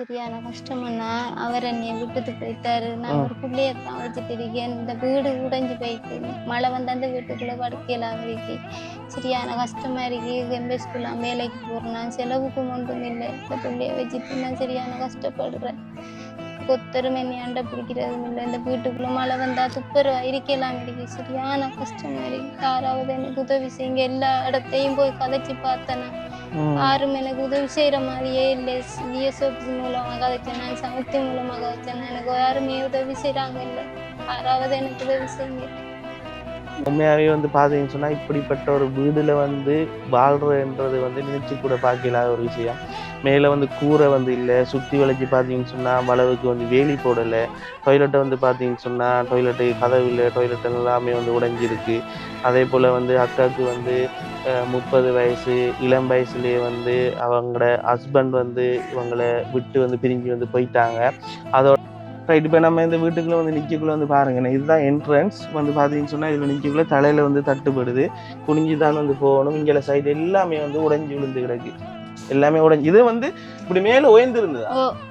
சரியான கஷ்டம்னா அவர் என்னைய விட்டுட்டு போயிட்டாரு. நான் ஒரு பிள்ளைய தான் வச்சுட்டு இருக்கேன் இந்த வீடு உடைஞ்சு போயிட்டு மழை வந்து அந்த வீட்டுக்குள்ள படுக்கலாம் இருக்கு. சரியான கஷ்டமா இருக்கு. எம்பே ஸ்கூல்ல வேலைக்கு போறேன் செலவுக்கும் ஒன்றும் இல்லை. இந்த பிள்ளைய வச்சுட்டு நான் சரியான கஷ்டப்படுறேன். கொத்தரும் என்னை அண்டை பிடிக்கிறதும் இல்லை. இந்த வீட்டுக்குள்ள மழை வந்தா துப்புரவா இருக்கலாம் இருக்கு. சரியான கஷ்டமா இருக்கு. யாராவது எனக்கு உதவி செய்யுங்க. எல்லா இடத்தையும் போய் கதைச்சு பார்த்தேன் யாரும் எனக்கு உதவி செய்யற மாதிரியே இல்லை. சிஎஸ்ஓபி மூலமாக கதைச்சேன் நான் சமுத்தி மூலமா கதைச்சேன் எனக்கு யாருமே உதவி செய்றாங்க இல்லை. யாராவது எனக்கு உதவி செய்யுங்க. உண்மையாகவே வந்து பார்த்தீங்கன்னு சொன்னால் இப்படிப்பட்ட ஒரு வீடில் வந்து வாழ்கிறன்றது வந்து நினச்சி கூட பார்க்கலாத ஒரு விஷயம். மேலே வந்து கூரை வந்து இல்லை சுற்றி வளைச்சி பார்த்தீங்கன்னு சொன்னால் வளவுக்கு வந்து வேலி போடலை. டொய்லெட்டை வந்து பார்த்தீங்கன்னு சொன்னால் டொய்லெட்டு கதவு இல்லை டொய்லெட் எல்லாமே வந்து உடைஞ்சிருக்கு. அதே போல் வந்து அக்காவுக்கு வந்து முப்பது வயசு இளம் வயசுலேயே வந்து அவங்களோட ஹஸ்பண்ட் வந்து இவங்களை விட்டு வந்து பிரிஞ்சு வந்து போயிட்டாங்க. அதோட ரைட் இப்போ நம்ம இந்த வீட்டுக்குள்ளே வந்து நிற்கக்குள்ள வந்து பாருங்கண்ணே இதுதான் என்ட்ரன்ஸ் வந்து பார்த்தீங்கன்னு சொன்னால் இதில் நிற்கக்குள்ள தலையில் வந்து தட்டுப்படுது குனிஞ்சு தான் வந்து போகணும். இங்கே சைடு எல்லாமே வந்து உடைஞ்சு விழுந்து கிடக்கு. எல்லாமே உடைஞ்சு இது வந்து இப்படி மேலே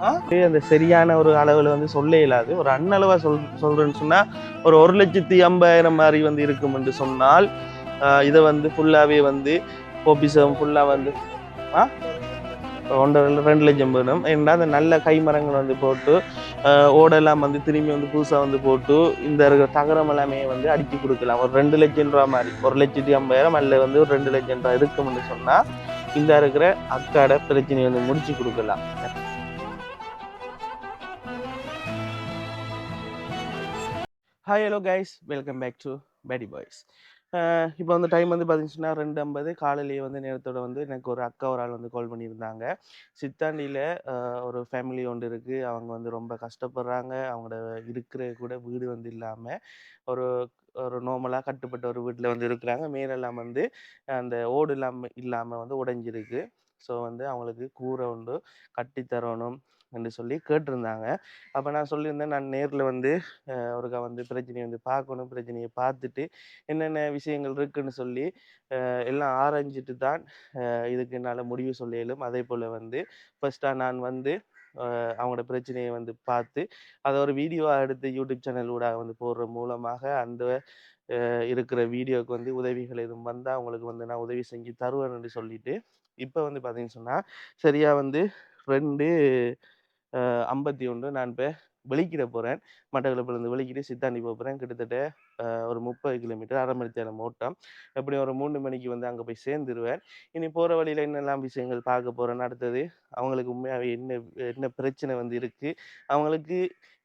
ஆ? இது அந்த சரியான ஒரு அளவில் வந்து சொல்ல இயலாது. ஒரு அண்ணளவா சொல் சொல்றேன்னு சொன்னா ஒரு ஒரு லட்சத்தி ஐம்பதாயிரம் மாதிரி வந்து இருக்கும் என்று சொன்னால் இதை வந்து ஃபுல்லாவே வந்து பொபிசம் ஃபுல்லா வந்து ஆ? ஒன்றரை ரெண்டு லட்சம் வேணும் ஏன்னா அந்த நல்ல கைமரங்கள் வந்து போட்டு ஓடெல்லாம் வந்து திரும்பி வந்து புதுசாக வந்து போட்டு இந்த இருக்கிற தகரம் எல்லாமே வந்து அடித்து கொடுக்கலாம். ஒரு ரெண்டு லட்சம் ரூபா மாதிரி. ஒரு லட்சத்தி ஐம்பதாயிரம் அல்ல வந்து ஒரு ரெண்டு லட்சம் ரூபா இருக்கும்னு சொன்னால் இந்த இருக்கிற அக்காட பிரச்சனையை வந்து முடிச்சு கொடுக்கலாம். Hi hello guys welcome back to Bedi boys இப்போ வந்து டைம் வந்து பார்த்தீங்கன்னா ரெண்டு ஐம்பது. காலையிலேயே வந்து நேரத்தோட வந்து எனக்கு ஒரு அக்கா ஒரு ஆள் வந்து கால் பண்ணியிருந்தாங்க. சித்தாண்டியில் ஒரு ஃபேமிலி ஒன்று இருக்குது அவங்க வந்து ரொம்ப கஷ்டப்படுறாங்க. அவங்களோட இருக்கிற கூட வீடு வந்து இல்லாமல் ஒரு ஒரு நோமலாக கட்டுப்பட்ட ஒரு வீட்டில் வந்து இருக்கிறாங்க. மேலெல்லாம் வந்து அந்த ஓடு இல்லாமல் இல்லாமல் வந்து உடைஞ்சிருக்கு. ஸோ வந்து அவங்களுக்கு கூரை உண்டு கட்டி தரணும் என்று சொல்லி கேட்டிருந்தாங்க. அப்போ நான் சொல்லியிருந்தேன் நான் நேரில் வந்து அஹ், ஒருக்கா வந்து பிரச்சனையை வந்து பார்க்கணும் பிரச்சனையை பார்த்துட்டு என்னென்ன விஷயங்கள் இருக்குன்னு சொல்லி எல்லாம் ஆராய்ஞ்சிட்டு தான் இதுக்கு என்னால் முடிவு சொல்லியலும் அதே போல் வந்து ஃபர்ஸ்ட்டாக நான் வந்து அவங்களோட பிரச்சனையை வந்து பார்த்து அதை ஒரு வீடியோவாக எடுத்து யூடியூப் சேனல் ஊடாக வந்து போடுற மூலமாக அந்த இருக்கிற வீடியோவுக்கு வந்து உதவிகள் எதுவும் வந்தால் அவங்களுக்கு வந்து நான் உதவி செஞ்சு தருவேன் சொல்லிட்டு இப்போ வந்து பார்த்தீங்கன்னு சொன்னால் சரியாக வந்து ரெண்டு ஐம்பத்தி ஒன்று நான் இப்போ வெளிக்கிட போகிறேன் மட்டக்களப்பிலேருந்து வெளிக்கிட்டு சித்தாண்டி போகிறேன் கிட்டத்தட்ட ஒரு முப்பது கிலோமீட்டர் அரை மணி நேரம் ஓட்டம். எப்படி ஒரு மூணு மணிக்கு வந்து அங்கே போய் சேர்ந்துருவேன். இனி போகிற வழியில் என்னெல்லாம் விஷயங்கள் பார்க்க போகிறேன் அடுத்தது அவங்களுக்கு உண்மையாகவே என்ன என்ன பிரச்சனை வந்து இருக்குது அவங்களுக்கு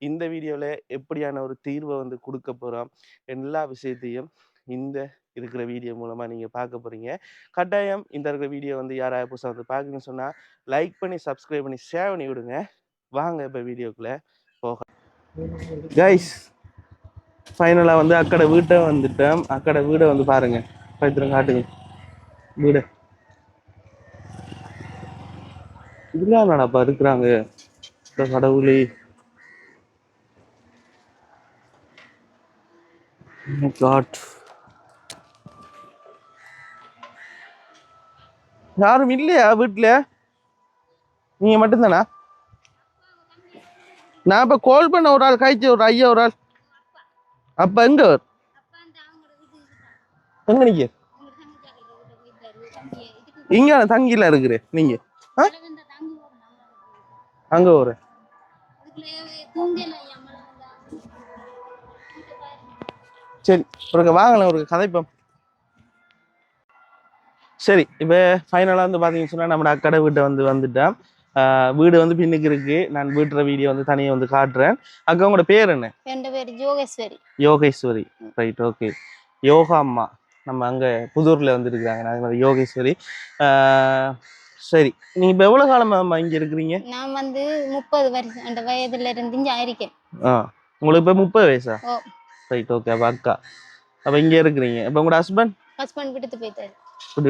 இந்த வீடியோவில் எப்படியான ஒரு தீர்வை வந்து கொடுக்க போகிறோம் எல்லா விஷயத்தையும் இந்த இருக்கிற வீடியோ மூலமாக நீங்கள் பார்க்க போகிறீங்க கட்டாயம் இந்த இருக்கிற வீடியோ வந்து யாராவது புதுசாக வந்து பார்க்கணும்னு சொன்னால் லைக் பண்ணி சப்ஸ்கிரைப் பண்ணி ஷேர் பண்ணி விடுங்க. வாங்க இப்போ வீடியோக்குள்ளே போக. கைஸ் ஃபைனலாக வந்து அக்கடை வீட்டை வந்துட்டேன். அக்கடை வீடை வந்து பாருங்க. பைத்திரம் காட்டுங்க வீடு. இதெல்லாம் நடப்பா இருக்கிறாங்க? இந்த கடவுளே. Oh காட் யாரும் இல்லையா வீட்டுல நீங்க மட்டும்தானா? நான் இப்ப கோல் பண்ண ஒரு ஆள் காய்ச்சி ஒரு ஐயா ஒரு ஆள். அப்ப எங்க? எங்க நீங்க? இங்க தங்கில இருக்கிற நீங்க. அங்க ஒரு. சரி ஒரு வாங்கலாம் ஒரு கதைப்போம். சரி இப்போ ஃபைனலாக வந்து பார்த்தீங்கன்னு சொன்னால் நம்ம அக்கடை வீட்டை வந்து வந்துட்டேன் வீடு வந்து பின்னுக்கு இருக்கு. நான் வீட்டுற வீடியோ வந்து தனியாக வந்து காட்டுறேன். அக்கா உங்களோட பேர் என்ன? என் பேர் ஜோகேஸ்வரி யோகேஸ்வரி. ரைட் ஓகே யோகா அம்மா. நம்ம அங்கே புதூரில் வந்து இருக்கிறாங்க. மாதிரி யோகேஸ்வரி. சரி. நீங்கள் இப்போ எவ்வளோ காலமா இங்கே இருக்கிறீங்க? நான் வந்து முப்பது வருஷம் அந்த வயதுல இருந்து இங்க இருக்கேன் ஆ. உங்களுக்கு இப்போ முப்பது வயசா? ரைட் ஓகே அப்போ அக்கா. அப்போ இங்கே இருக்கிறீங்க. இப்போ உங்களோட ஹஸ்பண்ட் ஹஸ்பண்ட் விட்டுட்டு போயிட்டாரு.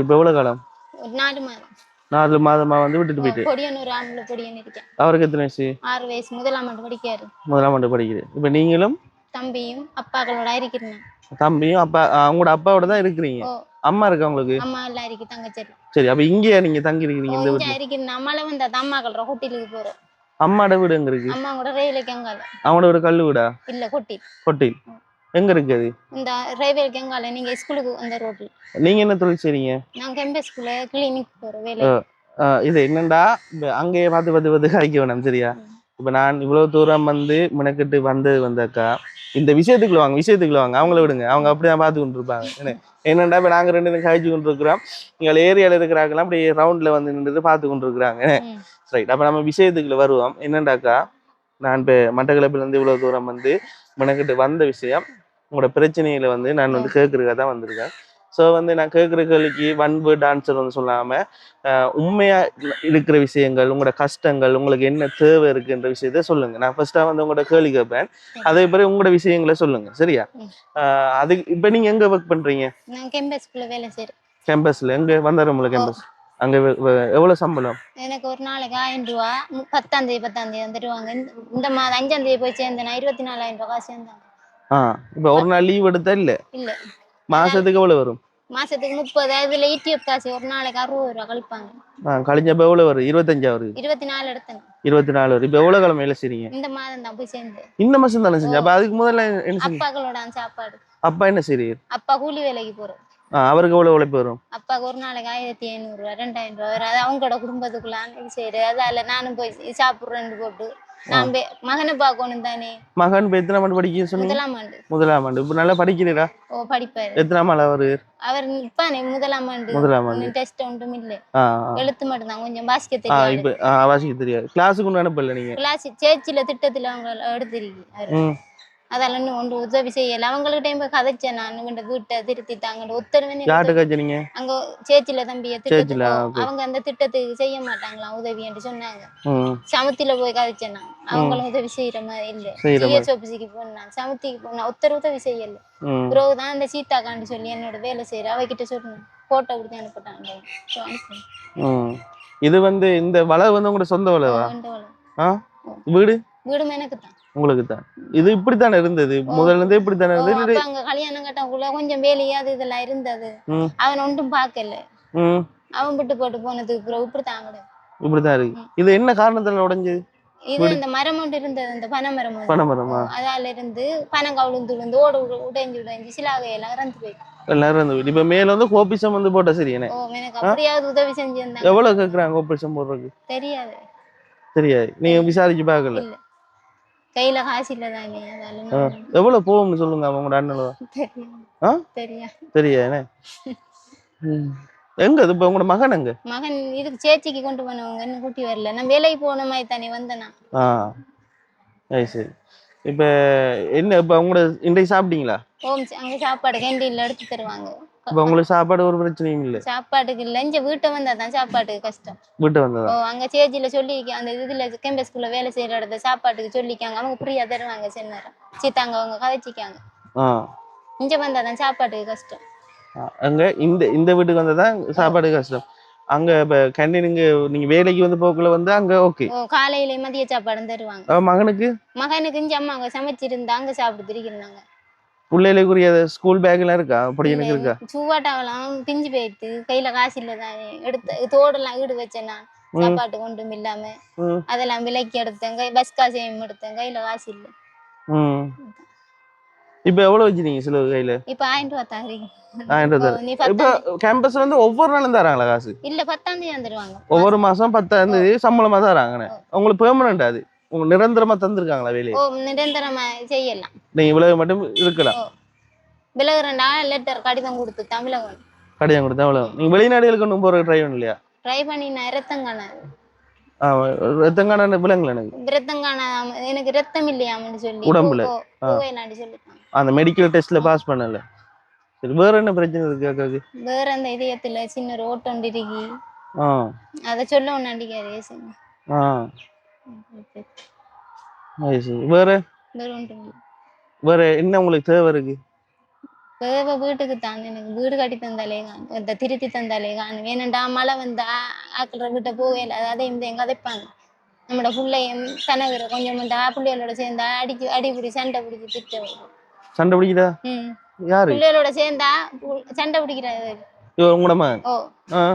இப்போ எவ்வளோ காலம்? ஒரு நாலு மாதம். நாலு மாதமா வந்து விட்டுட்டு போயிட்டு. பொடியன் ஒரு ஆம்பளை பொடியன் இருக்கேன் அவருக்கு எத்தனை வயசு? ஆறு வயசு. முதலாம் ஆண்டு படிக்காரு முதலாம் ஆண்டு படிக்குது இப்போ நீங்களும்? தம்பியும் அப்பாக்களோட இருக்கிறேன் தம்பியும் அப்பா உங்களோட அப்பாவோட தான் இருக்கிறீங்க. அம்மா இருக்கா உங்களுக்கு? அம்மா எல்லாம் இருக்கு தங்கச்சேரி சரி அப்ப இங்கேயே நீங்க தங்கி இருக்கிறீங்க இந்த இங்க வீட்டுல இருக்கிற நம்மள வந்து அந்த அம்மாக்கள் ஹோட்டலுக்கு போறோம். அம்மாட வீடு எங்க இருக்கு? அம்மா கூட ரயில்வே கங்கால அவனோட வீடு கல்லு வீடா? இல்ல கொட்டி கொட்டில். எங்க இருக்கு அது? இந்த ரயில்வே கங்கால நீங்க ஸ்கூலுக்கு அந்த ரோட்ல. நீங்க என்ன தொழில் செய்றீங்க? நான் கெம்பே ஸ்கூல்ல கிளினிக் போற வேலை. இது என்னண்டா? அங்கேயே பார்த்து பார்த்து பார்த்து காய்க்க வேணாம் சரியா? இப்ப நான் இவ்வளவு தூரம் வந்து மெனக்கெட்டு வந்தது வந்தாக்கா இந்த விஷயத்துக்குள்ள வாங்க விஷயத்துக்குள்ள வாங்க. அவங்கள விடுங்க. அவங்க அப்படிதான் பார்த்து கொண்டு இருப்பாங்க என்ன என்னண்டா இப்ப நாங்க ரெண்டு பேரும் காய்ச்சி கொண்டு இருக்கிறோம் இங்க ஏரியால இருக்கிறாங்கலாம் அப்படியே ரவுண்ட்ல வந்து நின்று பார்த்து கொண்டு இருக்கிறாங்க. ரைட் அப்ப நம்ம விஷயத்துக்குள்ள வருவோம். என்னண்டாக்கா நான் இப்போ மட்டக்களப்பில இருந்து இவ்வளவு தூரம் வந்து மெனக்கெட்டு வந்த விஷயம். உங்களோட பிரச்சனையில வந்து நான் வந்து கேட்கறதுக்காக தான் வந்திருக்கேன். ஸோ வந்து நான் கேட்குற கேள்விக்கு ஒன் வேர்ட் ஆன்சர் வந்து சொல்லாம ஆஹ் உண்மையா இருக்கிற விஷயங்கள் உங்களோட கஷ்டங்கள் உங்களுக்கு என்ன தேவை இருக்குன்ற விஷயத்த சொல்லுங்க. நான் ஃபர்ஸ்டா வந்து உங்களோட கேள்வி கேட்பேன் அதே பிறகு உங்களோட விஷயங்களை சொல்லுங்க. சரியா? அது இப்போ நீங்க எங்க ஒர்க் பண்றீங்க? நான் கெம்பே ஸ்கூல்ல வேலை செய்றேன். கேம்பஸ்ல எங்க வந்தாரமுல கேம்பஸ் அங்க எவ்வளவு சம்பளம்? எனக்கு ஒரு நாளைக்கு ஆயிரம் ரூபா பத்தாம் தேதி பத்தாம் தேதி வந்துடுவாங்க இந்த- மாதம் அஞ்சாம் தேதி போய் சேர்ந்தேன் இருபத்தி நாலாயிரம் ரூபாய் சேர்ந்தாங்க. ஆ இப்போ ஒரு நாள் லீவ் எடுத்தா இல்ல? இல்ல. மாசத்துக்கு எவ்வளவு வரும்? மாசத்துக்கு முப்பது அதுல ஈடிஎஃப் காசு ஒரு நாளைக்கு அறுபது ரூபா கழிப்பாங்க. ஆ கழிஞ்சப்ப எவ்வளவு வரும்? இருபத்தஞ்சா வருது இருபத்தி நாலு எடுத்தேன். இருபத்தி நாலு வரும். இப்போ எவ்வளவு கிழமை வேலை செய்றீங்க இந்த மாதம் தான் போய் சேர்ந்தேன் இந்த மாசம் தானே செஞ்சா? அப்ப அதுக்கு முதல்ல என்ன செஞ்சீங்க அப்பாக்களோட சாப்பாடு. அப்பா என்ன செய்றீர்? அப்பா கூலி வேலைக்கு போறோம் அவருக்கு எவ்வளவு உழைப்பு வரும்? அப்பாவுக்கு ஒரு நாளைக்கு ஆயிரத்தி ஐநூறு ரூபா ரெண்டாயிரம் ரூபா வரும். அது அவங்களோட குடும்பத்துக்குள்ளான செய்யறது. அதால நானும் போய் சாப்பிடுறேன்னு போட்டு மகனை பார்க்கணும் தானே? மகன் எத்தனை ஆண்டு படிக்க சொன்னீங்க? முதலாம் ஆண்டு. முதலாம் ஆண்டு. இப்ப நல்லா படிக்கிறீரா? ஓ படிப்பாரு. எத்தனாம் ஆள் அவரு? அவர் இப்பானே முதலாம் ஆண்டு. முதலாம் ஆண்டு. டெஸ்ட் ஒன்றும் இல்ல. எழுத்து மட்டும்தான் கொஞ்சம் வாசிக்க தெரியாது இப்ப வாசிக்க தெரியாது. கிளாஸுக்கு ஒன்றும் அனுப்பல நீங்க? கிளாஸ் சேர்ச்சில திட்டத்துல அவங்க எடுத்திருக்கு அவரு. ம் அதால இன்னும் ஒன்று உதவி செய்யல. அவங்கள்கிட்ட போய் கதைச்சேன் நான். இந்த வீட்டை உத்தரவு யார்கிட்ட காய்ச்சனீங்க அங்க சேர்ச்சில தம்பிய okay. அவங்க அந்த திட்டத்துக்கு செய்ய மாட்டாங்களாம் உதவி என்று சொன்னாங்க. சமுத்தில போய் கதைச்சேன் நான். அவங்களும் உதவி செய்யற மாதிரி இல்ல. ஜிஎஸ் ஆபீஸுக்கு போனேன் சமுத்திக்கு போனேன். ஒருத்தர் உதவி செய்யல. பிறகு தான் இந்த சீதா காண்டி சொல்லி என்னோட வேலை செய்யற. அவகிட்ட சொன்னேன். போட்டோ கொடுத்து அனுப்பிட்டாங்க இது வந்து இந்த வளவு வந்து உங்களோட சொந்த வேலை. ஆ? வீடு? வீடும் எனக்கு தான். உங்களுக்கு தான் இது இப்படித்தானே இருந்தது? முதல்ல இருந்தே இப்படித்தானே இருந்தது? அங்க கல்யாணம் கட்டக்குள்ள கொஞ்சம் வேலையா அது இதெல்லாம் இருந்தது. அவன் ஒன்றும் பார்க்கல. அவன் விட்டு போட்டு போனதுக்கு பிறகு இப்படி தாங்கட இப்படித்தான் இருக்கு. இது என்ன காரணத்துல உடைஞ்சது? இது இந்த மரம் ஒன்று இருந்தது இந்த பனை மரம் ஒன்று. பனைமரமா அதால இருந்து பனம் கவுளுந்து விழுந்து ஓடு உட- உடைஞ்சு உடைஞ்சு சிலாகையெல்லாம் இறந்து போயிட்டு எல்லாரும் இருந்த வீடு இப்ப மேல வந்து கோபிசம் வந்து போட்டா சரியானே ஓ எனக்கு அப்படியாவது உதவி செஞ்சிருந்தாங்க. எவ்வளவு கேக்குறாங்க கோபிசம் போடுறதுக்கு? தெரியாது. தெரியாது. நீங்க விசாரிச்சு பார்க்கல. இல்ல. கையில காசு இல்ல தானே அதால ஆ. நான் எவ்வளவு போகும்னு சொல்லுங்க அவங்களோட அண்ணன் தெரியாது ஆ? தெரியாது தெரியாதுனே எங்க இது இப்ப உங்களோட மகன் எங்க? மகன் இதுக்கு சேச்சிக்கு கொண்டு போனவங்க இன்னும் கூட்டி வரல. நான் வேலைக்கு போன மாதிரி தானே வந்தேனா. ஆ. சரி. இப்ப என்ன இப்ப உங்களோட இன்றைக்கு சாப்பிட்டீங்களா? ஓம் அங்க சாப்பாடு கேண்டீன்ல எடுத்து தருவாங்க. இப்ப உங்களுக்கு சாப்பாடு ஒரு பிரச்சனையும் இல்ல. சாப்பாட்டுக்கு இல்ல. இங்க வீட்டை வந்தா தான் சாப்பாட்டுக்கு கஷ்டம். வீட்டு வந்ததா? ஓ அங்க சேச்சில சொல்லி அந்த இதுல கேம்பஸ்குள்ள வேலை செய்யற இடத்த சாப்பாட்டுக்கு சொல்லிக்காங்க. அவங்க ஃப்ரீயா தருவாங்க சில நேரம். சீத்தாங்க அவங்க கதைச்சிக்காங்க. இங்க வந்தா தான் சாப்பாட்டுக்கு கஷ்டம். அங்க இந்த இந்த வீட்டுக்கு வந்ததான் சாப்பாடு கஷ்டம். அங்க இப்ப கேண்டீனுங்க நீங்க வேலைக்கு வந்து போக்குள்ள வந்து அங்க ஓகே காலையில மதிய சாப்பாடும் தருவாங்க. மகனுக்கு? மகனுக்கு இங்க அம்மா அங்க சமைச்சிருந்தா அங்க சாப்பிட்டு இருக்கிறாங்க பிள்ளைகளுக்குரிய ஸ்கூல் பேக் எல்லாம் இருக்கா? அப்படி எனக்கு இருக்கா? சுவாட்டாவெல்லாம் பிஞ்சு போயிட்டு கையில காசு இல்ல தானே. எடுத்து தோடெல்லாம் ஈடு வச்சேன் நான். சாப்பாட்டுக்கு ஒன்றும் இல்லாம. அதெல்லாம் விலைக்கு எடுத்தேன். பஸ் காசையும் எடுத்தேன்? கையில காசு இல்ல. இப்ப எவ்வளவு வச்சிருக்கீங்க சில கையில? இப்ப ஆயிரம் ரூபா தாரீங்க ஆயிரம் இப்ப கேம்பஸ்ல ஒவ்வொரு நாளும் தராங்களா காசு? இல்ல பத்தாம் தேதி வந்துருவாங்க ஒவ்வொரு மாசம் பத்தாம் தேதி சம்பளமா தராங்கண்ணே உங்களுக்கு பெர்மனண்ட் அது? உங்களுக்கு நிரந்தரமா தந்திருக்காங்களா வேலையை? ஓ நிரந்தரமா செய்யலாம் நீங்க இவ்வளவு மட்டும் இருக்கலாம் விலகுறண்டா லெட்டர் கடிதம் கொடுத்து தமிழகம் கடிதம் கொடுத்தா அவ்வளவு நீங்க வெளிநாடுகளுக்கு ஒன்றும் போற ட்ரை இல்லையா? ட்ரை பண்ணி நான் ரத்தம் காணாது ஆமா ரத்தங்கான விலங்குல எனக்கு? ரத்தம் காணாம எனக்கு ரத்தம் இல்லையாமன்னு சொல்லி. உடம்புல? அந்த மெடிக்கல் டெஸ்ட்ல பாஸ் பண்ணல. சரி வேற என்ன பிரச்சனை இருக்கு அக்காக்கு வேற அந்த இதயத்துல சின்ன ஒன்று இருக்கி. அதை சொல்ல ஒன்று அடிக்காது ஆ. வேற? வேற என்ன உங்களுக்கு தேவை இருக்கு? வேவ வீட்டுக்கு தான். எனக்கு வீடு கட்டி தந்தாலே இந்த திருத்தி தந்தாலே காணும் ஏனண்டா மழை வந்தா ஆக்கிற வீட்டை போகல அதே இந்த எங்க அதைப்பாங்க? நம்மளோட பிள்ளையும் கனவுற கொஞ்சம் பிள்ளைகளோட சேர்ந்தா அடிச்சு அடிப்பிடி சண்டை பிடிச்சி திட்ட. சண்டை பிடிக்குதா? யாரு? பிள்ளைகளோட சேர்ந்தா சண்டை பிடிக்கிறாரு. இவ உங்களோட ஓ.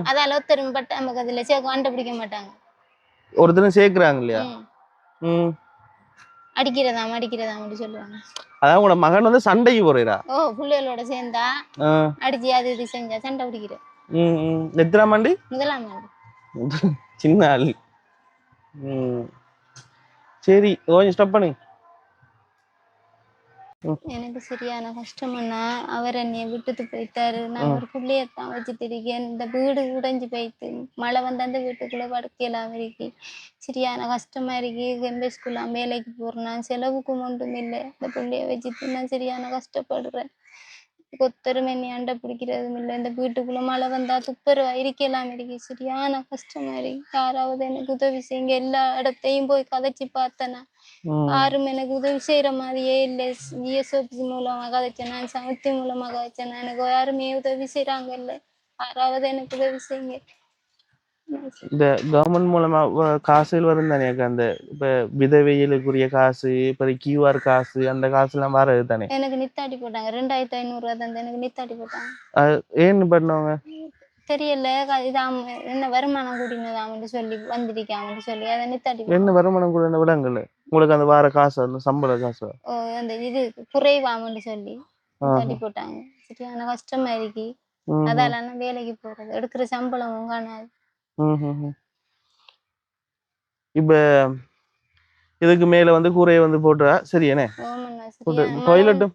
அதால ஒருத்தரும் பட்ட நமக்கு அதுல சேர்க்க சண்டை பிடிக்க மாட்டாங்க. ஒருத்தரும் சேர்க்கிறாங்க இல்லையா? ம். ம். அடிக்கிறதாம் அடிக்கிறதாம் அப்படி சொல்லுவாங்க. அதான் உங்களோட மகன் வந்து சண்டைக்கு போறீரா ஓ பிள்ளைகளோட சேர்ந்தா? அடிச்சு அது இது செஞ்சா சண்டை பிடிக்கிற. ம் ம். எத்தனை மாண்டி முதலாம் ஆண்டு. சின்ன ஆள். ம். சரி கொஞ்சம் ஸ்டாப் பண்ணுங்க எனக்கு சரியான கஷ்டம்னா அவர் என்னைய விட்டுட்டு போயிட்டாரு. நான் ஒரு பிள்ளையத்தான் வச்சுட்டு இருக்கேன் இந்த வீடு உடைஞ்சு போயிட்டு மழை வந்து அந்த வீட்டுக்குள்ள படுக்கலாம் இருக்கு. சரியான கஷ்டமா இருக்கு. எந்த ஸ்கூல்ல வேலைக்கு போறேன். நான் செலவுக்கும் ஒன்றும் இல்லை. இந்த பிள்ளைய வச்சுட்டு நான் சரியான கஷ்டப்படுறேன். கொத்தரும் அண்டை பிடிக்கிறதும் இல்லை. இந்த வீட்டுக்குள்ள மழை வந்தா துப்புரவா இருக்கலாம். இருக்கு சரியான கஷ்டமா இருக்கு. யாராவது எனக்கு உதவி செய்யுங்க. எல்லா இடத்தையும் போய் கதைச்சு பார்த்தேனா யாரும் எனக்கு உதவி செய்யற மாதிரியே இல்லை. ஜிஎஸ்ஓபி மூலமா கதைச்சேன். சமத்தி மூலமா கதைச்சேன். எனக்கு யாருமே உதவி செய்யறாங்க இல்ல. யாராவது எனக்கு உதவி செய்யுங்க. இந்த கவர்மெண்ட் மூலமா வ- காசுகள் வரும் தானே அக்கா? அந்த இப்ப விதவைகளுக்குரிய காசு இப்ப கியூஆர் காசு அந்த காசு எல்லாம் வர்றது தானே? எனக்கு நித்தாட்டி போட்டாங்க. ரெண்டாயிரத்தி ஐநூறு ரூபா தந்து எனக்கு நித்தாட்டி போட்டாங்க. அது ஏன்னு பண்ணவங்க? தெரியல. க- இதாம் என்ன வருமானம் கூட்டினதாமன்னு சொல்லி வந்திருக்காமன்னு சொல்லி அதை நித்தாட்டி போட்டாங்க. என்ன வருமானம் கூட விடங்கல்ல உங்களுக்கு அந்த வார காசு அந்த சம்பள காசு? ஓ அந்த இது குறைவாமன்னு சொல்லி. நித்தாட்டி போட்டாங்க. சரியான கஷ்டமா இருக்கு. ம், அதால நான் வேலைக்கு போறது. எடுக்கிற சம்பளமும் காணாது. ம், ம், ம். இப்ப இதுக்கு மேல வந்து கூரையை வந்து போட்டுறா. போட்டு சரியான மழை டாய்லெட்டும்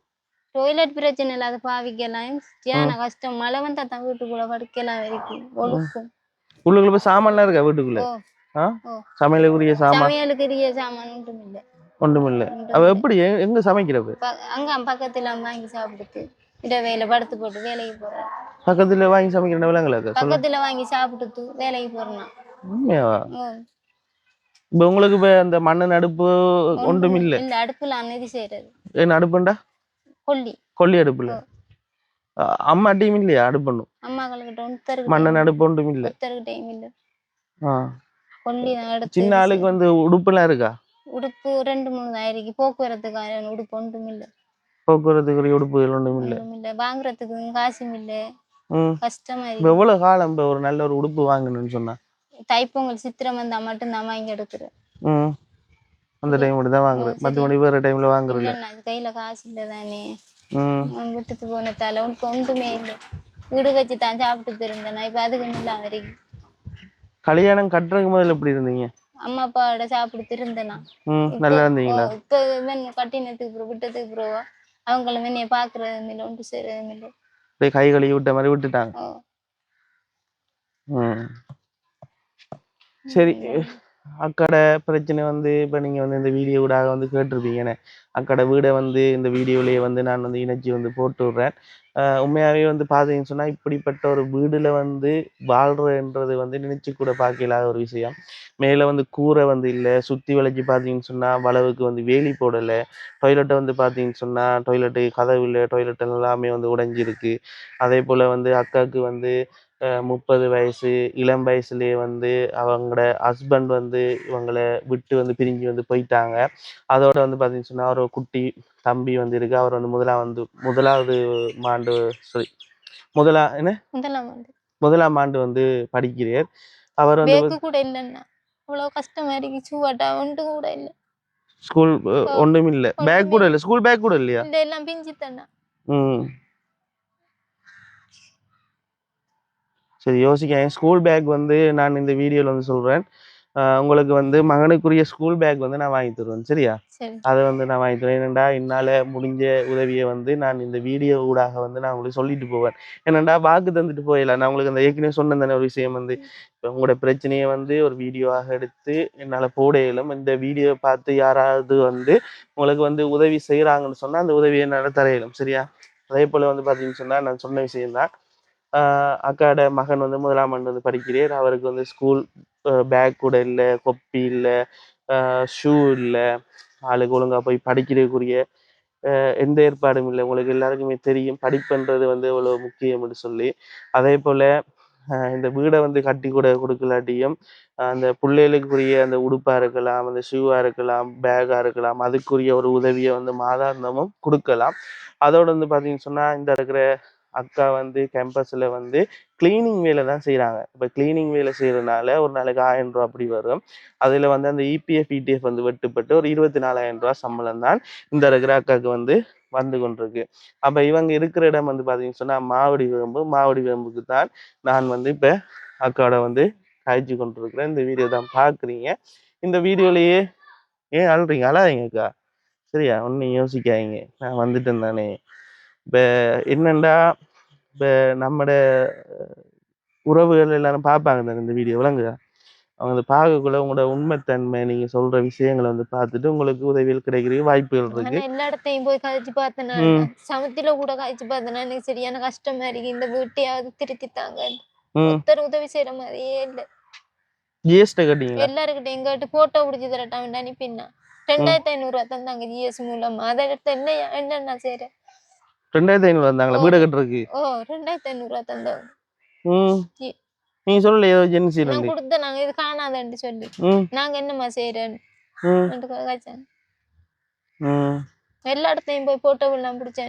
டாய்லெட் பிரச்சனை இல்லாத பாவிக்கலாம் சரியான கஷ்டம். மழை வந்தா தான் வீட்டுக்குள்ள படுக்கலாம் வரைக்கும் ஒழுக்கும். உள்ளுக்குள்ள போய் சாமான்லாம் இருக்கா வீட்டுக்குள்ள? ஓ. ஆ? ஓ. சமையலுக்குரிய சாமான்? சமையலுக்கு எரிய சாமான் ஒன்றும் இல்லை. ஒன்றும் இல்ல. அவ எப்படி? எ- எங்க சமைக்கிறது அங்க பக்கத்துல வாங்கி சாப்பிடுத்து இடவேல படுத்து போட்டு வேலைக்கு போறேன். பக்கத்துல வாங்கி சமைக்கிற விலங்குல சொல்ல பக்கத்துல வாங்கி சாப்பிடுத்து வேலைக்கு போறேன் இப்ப உங்களுக்கு இப்ப அந்த மண்ணு அடுப்பு ஒன்றும் இல்ல? இல்ல அடுப்புல அன்னதி செய்யறது. என்ன அடுப்புண்டா? கொல்லி. கொல்லி அடுப்புல? அம்மா டீம் இல்லையா அடுப்புண்ணும் அம்மாக்களுக்கிட்ட ஒருத்தருக்கு மண்ணன் அடுப்பு ஒன்றும் இல்ல? ஒருத்தருக்கிட்டையும் இல்ல. ஆ. கொல்லி தான் சின்ன ஆளுக்கு வந்து உடுப்புலாம் இருக்கா? உடுப்பு ரெண்டு மூணு ஆயிருக்கு. போக்குவரத்துக்கு உடுப்பு ஒன்றும் இல்ல. போக்குவரத்துக்குரிய உடுப்புகள் ஒன்றும் இல்ல இல்ல வாங்குறதுக்கு காசும் இல்ல. கஷ்டமா இருக்கு. எவ்வளவு காலம் இப்ப ஒரு நல்ல ஒரு உடுப்பு வாங்கணும்னு சொன்னா? தைப்பொங்கல் சித்திரம் வந்தா மட்டும் தான் வாங்கி எடுக்கிறேன். அந்த டைம் மட்டும் தான் வாங்குறது. சரி. மற்றபடி வேற டைம்ல இல்லைன்னா கையில காசு இல்ல தானே. விட்டுட்டு போனதால உனக்கு ஒன்றுமே இல்லை. வீடு வச்சு தான் சாப்பிட்டு இருந்தேன். இப்ப அதுக்கு இல்லை வரைக்கும். கல்யாணம் கட்டுறதுக்கு முதல்ல எப்படி இருந்தீங்க? அம்மா அப்பாவோட சாப்பிட்டு இருந்தேனா ம் நல்லா இருந்தீங்களா? இப்போ கட்டினத்துக்கு விட்டதுக்கு அப்புறம் அவங்களும் என்னைய பாக்குறதும் இல்லை ஒன்று செய்யறதும் இல்லை அப்படியே கை கழுவி விட்ட மாதிரி விட்டுட்டாங்க. சரி. அக்கடை பிரச்சனை வந்து இப்போ நீங்கள் வந்து இந்த வீடியோ ஊடாக வந்து கேட்டிருப்பீங்கன்னு. அக்கடை வீடை வந்து இந்த வீடியோலேயே வந்து நான் வந்து இணைச்சி வந்து போட்டு விட்றேன். உண்மையாகவே வந்து பார்த்தீங்கன்னு சொன்னால் இப்படிப்பட்ட ஒரு வீடில் வந்து வாழ்கிறன்றது வந்து நினச்சி கூட பார்க்கலாத ஒரு விஷயம். மேலே வந்து கூரை வந்து இல்லை சுற்றி வளைச்சி பார்த்தீங்கன்னு சொன்னால் வளவுக்கு வந்து வேலி போடலை. டொய்லெட்டை வந்து பார்த்தீங்கன்னு சொன்னால் டொய்லெட்டு கதவு இல்லை டொய்லெட் எல்லாமே வந்து உடைஞ்சிருக்கு. அதே போல் வந்து அக்காவுக்கு வந்து முப்பது வயசு இளம் வயசுலயே வந்து அவங்களோட ஹஸ்பண்ட் வந்து இவங்களை விட்டு வந்து பிரிஞ்சு வந்து போயிட்டாங்க. அதோட வந்து பார்த்தீங்கன்னு சொன்னா ஒரு குட்டி தம்பி வந்து இருக்கு. அவர் வந்து முதலாம் வந்து முதலாவது ஆண்டு சாரி முதலா என்ன? முதலாம் வந்து முதலாம் ஆண்டு வந்து படிக்கிறார். அவர் வந்து கூட இல்லைன்னா அவ்வளவு கஷ்டமா இருக்கு. சூவாட்டா ஒன்று கூட இல்லை. ஸ்கூல் ஒன்றும் இல்லை. பேக் கூட இல்லை. ஸ்கூல் பேக் கூட இல்லையா? எல்லாம் பிஞ்சு தானே ம். சரி யோசிக்க ஸ்கூல் பேக் வந்து நான் இந்த வீடியோவில் வந்து சொல்கிறேன் உங்களுக்கு வந்து மகனுக்குரிய ஸ்கூல் பேக் வந்து நான் வாங்கி தருவேன். சரியா? சரி. அதை வந்து நான் வாங்கி தருவேன். ஏனெண்டா என்னால் முடிஞ்ச உதவியை வந்து நான் இந்த வீடியோ ஊடாக வந்து நான் உங்களுக்கு சொல்லிட்டு போவேன். ஏனெண்டா வாக்கு தந்துட்டு போயிடலாம். நான் உங்களுக்கு அந்த ஏற்கனவே சொன்ன ஒரு விஷயம் வந்து இப்போ உங்களோட பிரச்சனையை வந்து ஒரு வீடியோவாக எடுத்து என்னால் போட இயலும் இந்த வீடியோ பார்த்து யாராவது வந்து உங்களுக்கு வந்து உதவி செய்கிறாங்கன்னு சொன்னால் அந்த உதவியை என்னால் தர இயலும் சரியா? அதே போல் வந்து பார்த்தீங்கன்னு சொன்னால் நான் சொன்ன விஷயம்தான். அக்காட மகன் வந்து முதலாம் ஆண்டு வந்து படிக்கிறார். அவருக்கு வந்து ஸ்கூல் பேக் கூட இல்லை கொப்பி இல்லை ஷூ இல்லை. ஆளுக்கு ஒழுங்காக போய் படிக்கிறதுக்குரிய எந்த ஏற்பாடும் இல்லை. உங்களுக்கு எல்லாருக்குமே தெரியும் படிப்புன்றது வந்து எவ்வளோ முக்கியம்னு சொல்லி. அதே போல் இந்த வீடை வந்து கட்டி கூட கொடுக்கலாட்டியும் அந்த பிள்ளைகளுக்குரிய அந்த உடுப்பாக இருக்கலாம் அந்த ஷூவாக இருக்கலாம் பேக்காக இருக்கலாம் அதுக்குரிய ஒரு உதவியை வந்து மாதாந்தமும் கொடுக்கலாம். அதோடு வந்து பார்த்தீங்கன்னு சொன்னால் இந்த இருக்கிற அக்கா வந்து கேம்பஸில் வந்து கிளீனிங் வேலை தான் செய்கிறாங்க இப்போ கிளீனிங் வேலை செய்கிறதுனால ஒரு நாளைக்கு ஆயிரம் ரூபா அப்படி வரும். அதில் வந்து அந்த இபிஎஃப் இடிஎஃப் வந்து வெட்டுப்பட்டு ஒரு இருபத்தி நாலாயிரம் ரூபா சம்பளம் தான் இந்த இருக்கிற அக்காவுக்கு வந்து வந்து கொண்டிருக்கு. அப்போ இவங்க இருக்கிற இடம் வந்து பார்த்தீங்கன்னு சொன்னால் மாவடி வேம்பு. மாவடி வேம்புக்கு தான் நான் வந்து இப்போ அக்காவோட வந்து காய்ச்சி கொண்டிருக்கிறேன். இந்த வீடியோ தான் பார்க்குறீங்க இந்த வீடியோலையே ஏன் அழுறீங்க? அழாதீங்க அக்கா. சரியா? ஒன்றும் யோசிக்காதீங்க. நான் வந்துட்டேன் தானே. இப்ப என்னண்டா இப்ப நம்மட உறவுகள் எல்லாரும் பார்ப்பாங்க தானே இந்த வீடியோ விளங்குதா அவங்க அதை பார்க்கக்குள்ள உங்களோட உண்மைத்தன்மை நீங்க சொல்ற விஷயங்களை வந்து பார்த்துட்டு உங்களுக்கு உதவிகள் கிடைக்கிற வாய்ப்புகள் இருக்கு. எல்லா இடத்தையும் போய் கழிச்சு பார்த்தேன். சமத்தில கூட கழிச்சு பார்த்தேன்னா எனக்கு சரியான கஷ்டமா இருக்கு இந்த வீட்டையாவது திருத்தி தாங்க. ம். ஒருத்தர் உதவி செய்யற மாதிரியே இல்ல. ஜிஎஸ்டி கட்டிங்களா எல்லாருக்கிட்ட எங்கிட்ட போட்டோ பிடிச்சி தரட்டான் அனுப்பினா ரெண்டாயிரத்தி ஐநூறு ரூபா தந்தாங்க ஜிஎஸ் மூலமா. அதை எடுத்து என்ன என்ன நான் செய்யறேன் ரெண்டாயிரத்தி ஐநூறு வந்தாங்களா. வீடு கட்டுறதுக்கு. ஓ ரெண்டாயிரத்தி ஐநூறு ரூபா தந்தவங்க ம். இ- நீங்க சொல்லல ஏதோ ஜென்சி நான் கொடுத்த நாங்க இது காணாதன்னு சொல்லி. நாங்க என்னம்மா செய்யறேன் எல்லா இடத்தையும் போய் போட்டோ எல்லாம் பிடிச்சி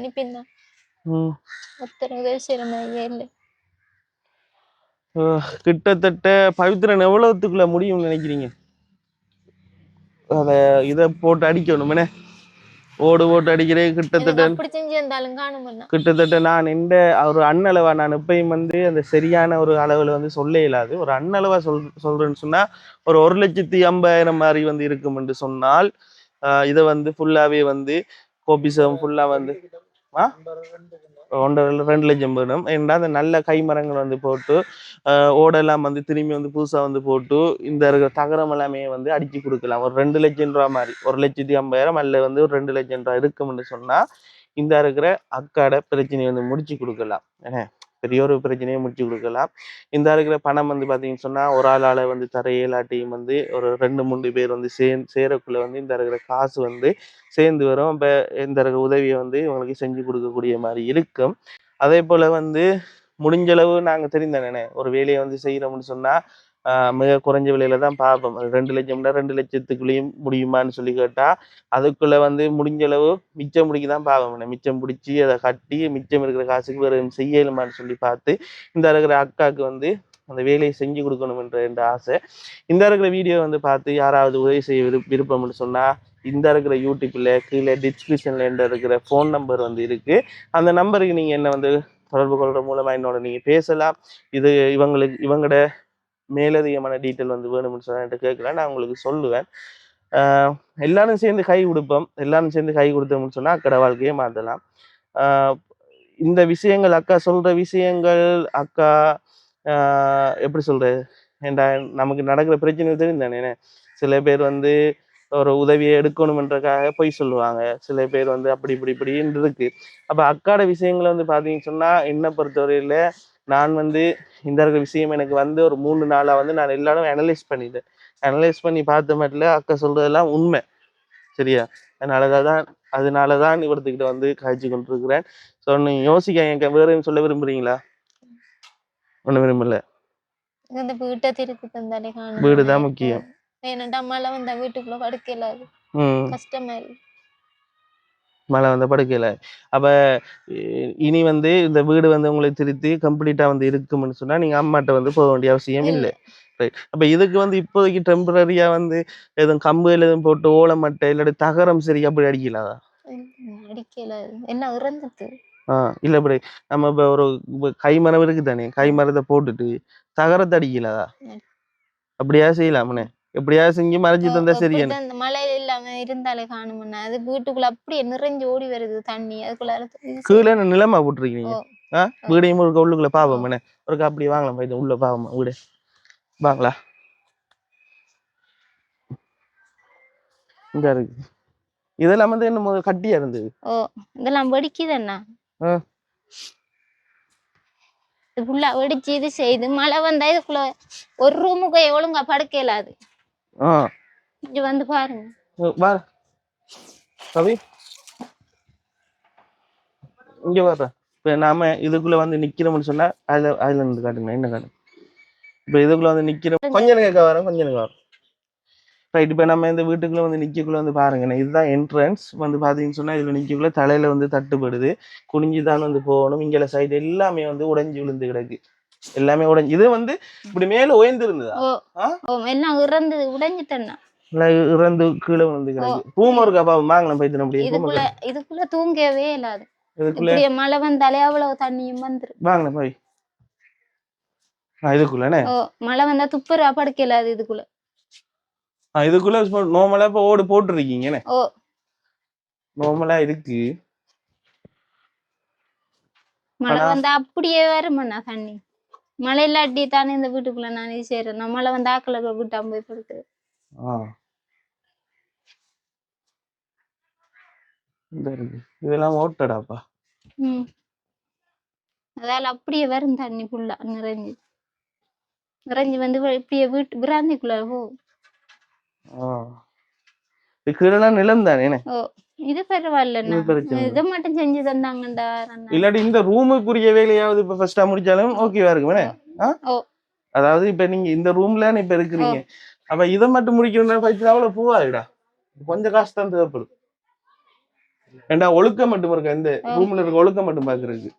ம். ஒருத்தர் உதவி செய்யற மாதிரியே இல்லை. கிட்டத்தட்ட பவித்ரன் எவ்வளவுத்துக்குள்ள முடியும்னு நினைக்கிறீங்க? அத இத போட்டு அடிக்கணும் என்ன? ஓடு போட்டு அடிக்கிறே கிட்டத்தட்ட கிட்டத்தட்ட நான் இந்த ஒரு அண்ணளவா நான் எப்பயும் வந்து அந்த சரியான ஒரு அளவுல வந்து சொல்ல இயலாது ஒரு அண்ணளவா சொல் சொல்றேன்னு சொன்னா ஒரு ஒரு லட்சத்தி ஐம்பதாயிரம் மாதிரி வந்து இருக்கும் என்று சொன்னால் இதை வந்து ஃபுல்லாவே வந்து கோபிசம் ஃபுல்லா வந்து ஆ? ஒன்றரை ரெண்டு லட்சம் போயிடும். ஏன்னா அந்த நல்ல கைமரங்கள் வந்து போட்டு ஓடெல்லாம் வந்து திரும்பி வந்து புதுசாக வந்து போட்டு இந்த இருக்கிற தகரம் எல்லாமே வந்து அடிச்சு கொடுக்கலாம். ஒரு ரெண்டு லட்சம் ரூபா மாதிரி. ஒரு லட்சத்தி ஐம்பதாயிரம் அல்ல வந்து ஒரு ரெண்டு லட்சம் ரூபா இருக்கும்னு சொன்னால் இந்த இருக்கிற அக்காட பிரச்சனையை வந்து முடிச்சு கொடுக்கலாம். என்ன? பெரிய ஒரு பிரச்சனையை முடிச்சு கொடுக்கலாம். இந்த இருக்கிற பணம் வந்து பார்த்தீங்கன்னு சொன்னா ஒரு ஆளால வந்து தரையிலாட்டியும் வந்து ஒரு ரெண்டு மூணு பேர் வந்து சே சேரக்குள்ளே வந்து இந்த இருக்கிற காசு வந்து சேர்ந்து வரும். இப்போ இந்த இருக்கிற உதவியை வந்து இவங்களுக்கு செஞ்சு கொடுக்கக்கூடிய மாதிரி இருக்கும். அதே போல வந்து முடிஞ்ச அளவு நாங்க தெரிந்தானே ஒரு வேலையை வந்து செய்கிறோம்னு சொன்னா மிக குறைஞ்ச விலையில தான் பார்ப்போம். ரெண்டு லட்சம்னா ரெண்டு லட்சத்துக்குள்ளேயும் முடியுமான்னு சொல்லி கேட்டால் அதுக்குள்ளே வந்து முடிஞ்ச அளவு மிச்சம் முடிக்க தான் பார்ப்போம். மிச்சம் பிடிச்சி அதை கட்டி மிச்சம் இருக்கிற காசுக்கு வேறு செய்யலுமான்னு சொல்லி பார்த்து இந்த இருக்கிற அக்காவுக்கு வந்து அந்த வேலையை செஞ்சு கொடுக்கணும்ன்ற என்ற ஆசை. இந்த இருக்கிற வீடியோ வந்து பார்த்து யாராவது உதவி செய்ய விரு விருப்பம்னு சொன்னால் இந்த இருக்கிற யூடியூப்ல கீழே டிஸ்கிரிப்ஷன்ல என்ற இருக்கிற ஃபோன் நம்பர் வந்து இருக்கு. அந்த நம்பருக்கு நீங்க என்ன வந்து தொடர்பு கொள்ற மூலமா என்னோட நீங்க பேசலாம். இது இவங்களுக்கு இவங்களோட மேலதிகமான டீட்டெயில் வந்து வேணும்னு சொன்னா என்கிட்ட கேட்கலாம். நான் உங்களுக்கு சொல்லுவேன். ஆஹ் எல்லாரும் சேர்ந்து கை கொடுப்போம் எல்லாரும் சேர்ந்து கை கொடுத்தோம்னு சொன்னால் அக்கட வாழ்க்கையை மாற்றலாம் ஆஹ் இந்த விஷயங்கள் அக்கா சொல்கிற விஷயங்கள் அக்கா ஆஹ் எப்படி சொல்றது? ஏண்டா நமக்கு நடக்கிற பிரச்சனை தெரிந்தானே தானே? சில பேர் வந்து ஒரு உதவியை எடுக்கணுமென்றக்காக பொய் சொல்லுவாங்க. சில பேர் வந்து அப்படி இப்படி இப்படின்னு இருக்கு. அப்போ அக்காட விஷயங்களை வந்து பார்த்தீங்கன்னு சொன்னால் என்னை பொறுத்தவரையில நான் வந்து இந்த இருக்கிற விஷயம் எனக்கு வந்து ஒரு மூணு நாளா வந்து நான் எல்லாரும் அனலைஸ் பண்ணிட்டேன். அனலைஸ் பண்ணி பார்த்த மட்டும் அக்கா சொல்றதெல்லாம் உண்மை. சரியா? அதனாலதான் அதனாலதான் இவர்த்துக்கிட்ட வந்து காய்ச்சி கொண்டிருக்கிறேன். ஸோ நீங்க யோசிக்க எனக்கு வேற சொல்ல விரும்புறீங்களா? ஒன்றும் விரும்பல. இந்த வீட்டை தந்தாலே காணும் வீடு தான் முக்கியம். ஏன்னாண்டா மழை வந்தா வீட்டுக்குள்ள படுக்க இல்லாது ம். கஷ்டமா இருக்கு. மழை வந்த படுக்கையில. அப்ப இனி வந்து இந்த வீடு வந்து உங்களுக்கு திருத்தி கம்ப்ளீட்டா வந்து இருக்கும்னு சொன்னா நீங்க அம்மாட்ட வந்து போக வேண்டிய அவசியம் இல்ல. ரைட் அப்ப இதுக்கு வந்து இப்போதைக்கு டெம்பரரியா வந்து எதுவும் கம்பு எதுவும் போட்டு ஓலமட்டை இல்லாட்டி தகரம் சரி அப்படி அடிக்கலாதா? ம், அடிக்க இல்லாது எல்லாம் இறந்துட்டு. ஆ இல்ல இப்படி நம்ம இப்ப ஒரு கைமரம் இருக்கு தானே கைமரத்தை போட்டுட்டு தகரத்தை அடிக்கலாதா. அப்படியா செய்யலாம்னே? எப்படியா செஞ்சு மறைச்சு தந்தா சரியான? மழை இருந்தாலே காணுமுன்னா அது வீட்டுக்குள்ள அப்படியே நிறைஞ்சு ஓடி வருது தண்ணி. அதுக்குள்ள கீழே நிலமா போட்டிருக்கீங்க. ஆ? வீடையும் ஒரு உள்ளுக்குள்ள பாவம் என்ன? ஒரு அப்படி வாங்கலாம் இது உள்ள பாவமா வீடு. வாங்களா இந்த இருக்கு. இதெல்லாம் வந்து என்ன கட்டியா இருந்தது? ஓ இதெல்லாம் வெடிக்குதுண்ணா ஆ. இதுக்குள்ள வெடிச்சு இது செய்து மழை வந்தா இதுக்குள்ள ஒரு ரூமுக்கு ஒழுங்கா படுக்க இயலாது இங்க வந்து பாருங்க. வா கவி இங்க வர்ற இப்ப நாம இதுக்குள்ள வந்து நிக்கிறோம்னு சொன்னா அதுல அதுல இருந்து காட்டுங்க என்ன காட்டு இப்ப இதுக்குள்ள வந்து நிக்கிறோம் கொஞ்ச நேரம் கேட்க வரேன் கொஞ்ச நேரம் வரும். ரைட் இப்போ நம்ம இந்த வீட்டுக்குள்ள வந்து நிக்கக்குள்ள வந்து பாருங்கண்ணே இதுதான் என்ட்ரன்ஸ் வந்து பார்த்தீங்கன்னு சொன்னா இதுல நிக்கக்குள்ள தலையில வந்து தட்டுப்படுது. குனிஞ்சு தான் வந்து போகணும். இங்கே சைடு எல்லாமே வந்து உடைஞ்சு விழுந்து கிடக்கு. எல்லாமே உடைஞ்சு இது வந்து இப்படி மேல உயர்ந்து இருந்ததா? எல்லாம் இறந்து உடைஞ்சிட்டேன்னா. இறந்து கீழே விழுந்து கிடக்கு. பூமை இருக்கா பாப்பா வாங்கலாம் பைத்தியம் அப்படியே இதுக்குள்ள இதுக்குள்ள தூங்கவே இல்லாது. இதுக்குள்ள? மழை வந்தாலே அவ்வளவு தண்ணியும் வந்துரும். வாங்கலாம் போய். ஓ மழை வந்தா துப்புரா படுக்க இல்லாது இதுக்குள்ள. இதுக்குள்ள நார்மலா இப்போ ஓடு போட்டுருக்கீங்கண்ணே ஓ. நார்மலா இருக்கு. மழை வந்தா அப்படியே வருமண்ணா தண்ணி. மழை இல்லாட்டி தானே இந்த வீட்டுக்குள்ள நான் செய்யறேன் மழை வந்தா ஆக்களை விட்டா போய் படுக்குது ஆ இந்த இருக்கு இதெல்லாம் ஓட்டடாப்பா. ம். அதால அப்படியே வரும் தண்ணி ஃபுல்லா நிறைஞ்சு. நிறைஞ்சு வந்து இப்படியே வீட்டு பிராந்திக்குள்ள போகும் ஆ. இது கீழெல்லாம் நிலம் தானே ஓ இது பரவாயில்லண்ணா. இது மட்டும் செஞ்சு தந்தாங்கண்டா அண்ணா. இல்லாட்டி இந்த ரூமுக்குரிய வேலையாவது இப்ப ஃபர்ஸ்டா முடிச்சாலும் ஓகேவா இருக்குமே ஆ? ஓ. அதாவது இப்ப நீங்க இந்த ரூம்ல இப்ப இருக்கிறீங்க. அப்ப இதை மட்டும் முடிக்கணும்னா பைத்தியம் அவ்வளவு பூவாயிடா கொஞ்சம் காசு தான் தேவைப்படும் ஏண்டா ஒழுக்கம் மட்டும் இருக்கா இந்த. ரூம்ல இருக்க ஒழுக்கம் மட்டும் பாக்குறதுக்கு.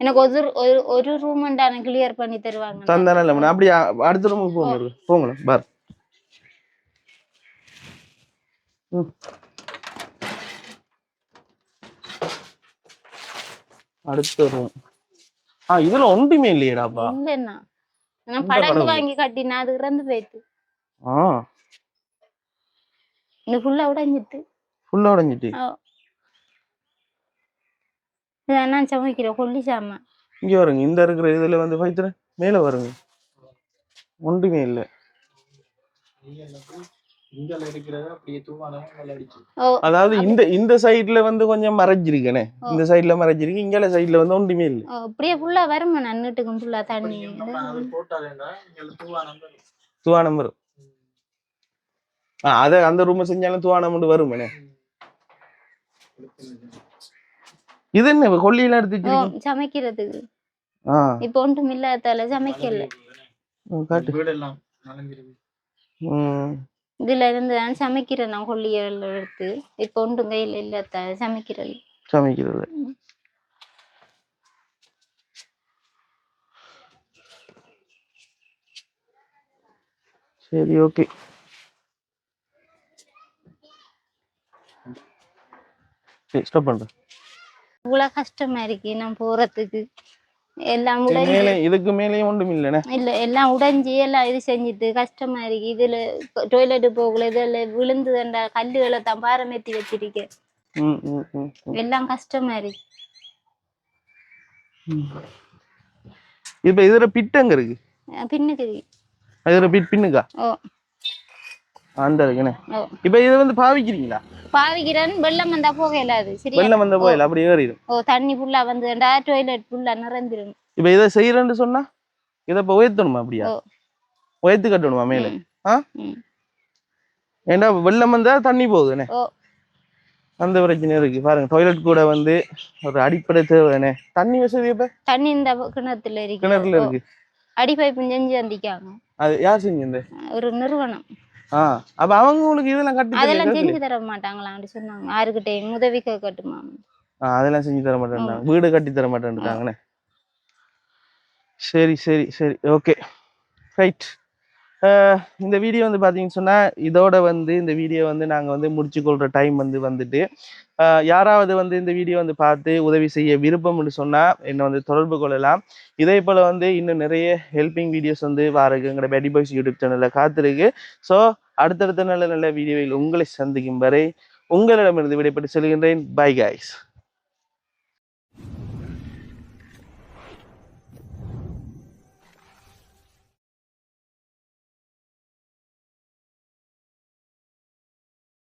எனக்கு ஒரு ஒரு ஒரு ரூம் கிளியர் பண்ணி தருவாங்க? தந்தானே இல்ல அப்படி அ- அடுத்த ரூமுக்கு போங்க போங்களேன் பார். அடுத்த ரூம் ஆ இதுல ஒன்றுமே இல்லையேடாப்பா. இல்லைண்ணா. நான் படகு. வாங்கி கட்டினா அது இறந்து போயிட்டு ஆ. இந்த ஃபுல்லா உடைஞ்சிட்டு. ஃபுல்லா உடைஞ்சிட்டு. நான் சமைக்கிறேன் கொல்லி சாமான் இங்க வருங்க இந்த இருக்கிற இதுல வந்து பைத்திர மேல வருங்க. ஒன்றுமே இல்ல. அதாவது இந்த இந்த சைடுல வந்து கொஞ்சம் மறைஞ்சிருக்கனே. இந்த சைடுல மறைஞ்சிருக்கு இங்கால சைடுல வந்து ஒன்றுமே இல்ல. அப்படியே ஃபுல்லா வருமா நன்னுட்டுக்கும் ஃபுல்லா தண்ணி? தூவானம் வரும். வரும் அத அந்த ரூம் செஞ்சாலும் துவானம் வருமேனே. இது என்ன கொல்லியெல்லாம் எடுத்து வச்சிருக்கீங்க? சமைக்கிறதுக்கு. இப்போ ஒன்றும் இல்லாதால சமைக்கல. ம், காட்டு. வீடெல்லாம் இதுல இருந்து தான் சமைக்கிறேன் நான் கொல்லியல் எடுத்து. இப்போ ஒன்றும் கையில இல்லாத சமைக்கிறேன் சமைக்கிறது. சரி ஓகே. ஸ்டாப் பண்றேன். இவ்வளவு கஷ்டமா இருக்கு நான் போறதுக்கு. எல்லாம் உடைஞ்சு இதுக்கு மேலேயும் ஒன்றும் இல்லைண்ணே. இல்ல எல்லாம் உடைஞ்சு எல்லாம் இது செஞ்சுட்டு கஷ்டமா இருக்கு. இதுல டொய்லெட் போகல இதுல விழுந்துதண்டா கல்லுகளை தான் பாரமேத்தி வச்சிருக்கேன். எல்லாம் கஷ்டமா இருக்கு. இப்ப இதுல பிட் அங்க இருக்கு? பின்னுக்கு இதுல பிட் பின்னுக்கா? ஓ. அந்த இருக்குண்ணே இப்ப இதை வந்து பாவிக்கிறீங்களா? பாவிக்கிறேன் வெள்ளம் வந்தா போக இல்லாது சரியா? வெள்ளம் வந்த போயில அப்படி ஏறிடும். ஓ தண்ணி ஃபுல்லா வந்துடா டொய்லெட் ஃபுல்லா நிறந்துடும் இப்ப இதை செய்யறேன்னு சொன்னா இதை இப்ப உயர்த்தணுமா அப்படியா. உயர்த்து கட்டணுமா மேல. ஆ. ஏண்டா வெள்ளம் வந்தா தண்ணி போகுதுண்ணே அந்த பிரச்சனை இருக்கு. பாருங்க டாய்லெட் கூட வந்து ஒரு அடிப்படை தேவைண்ணே தண்ணி வசதி இப்ப தண்ணி இந்த கிணத்துல இருக்கு. ஓ, இருக்கு. அடி பைப்பு செஞ்சு வந்திக்காங்க அது யார் செஞ்சு ஒரு நிறுவனம். ஆ அப்ப அவங்க உங்களுக்கு இதெல்லாம் கட்டி அதெல்லாம்? செஞ்சு தர மாட்டாங்களா அப்படி சொன்னாங்க. யாருக்கிட்டையும் உதவி கேட்கட்டுமா ஆ, அதெல்லாம் செஞ்சு தர மாட்டேன்டாங்க வீடு கட்டி தர மாட்டேன்ட்டாங்கண்ணே சரி சரி சரி. ஓகே. ரைட் இந்த வீடியோ வந்து பார்த்தீங்கன்னு சொன்னால் இதோட வந்து இந்த வீடியோ வந்து நாங்கள் வந்து முடிச்சு கொள்கிற டைம் வந்து வந்துட்டு யாராவது வந்து இந்த வீடியோ வந்து பார்த்து உதவி செய்ய விருப்பம்னு சொன்னால் என்னை வந்து தொடர்பு கொள்ளலாம். இதே போல் வந்து இன்னும் நிறைய ஹெல்பிங் வீடியோஸ் வந்து வாருக்கு எங்களோட பெடி பாய்ஸ் யூடியூப் சேனலில் காத்திருக்கு. ஸோ அடுத்தடுத்த நல்ல நல்ல வீடியோவில் உங்களை சந்திக்கும் வரை உங்களிடமிருந்து விடைபெற்று செல்கின்றேன். By guys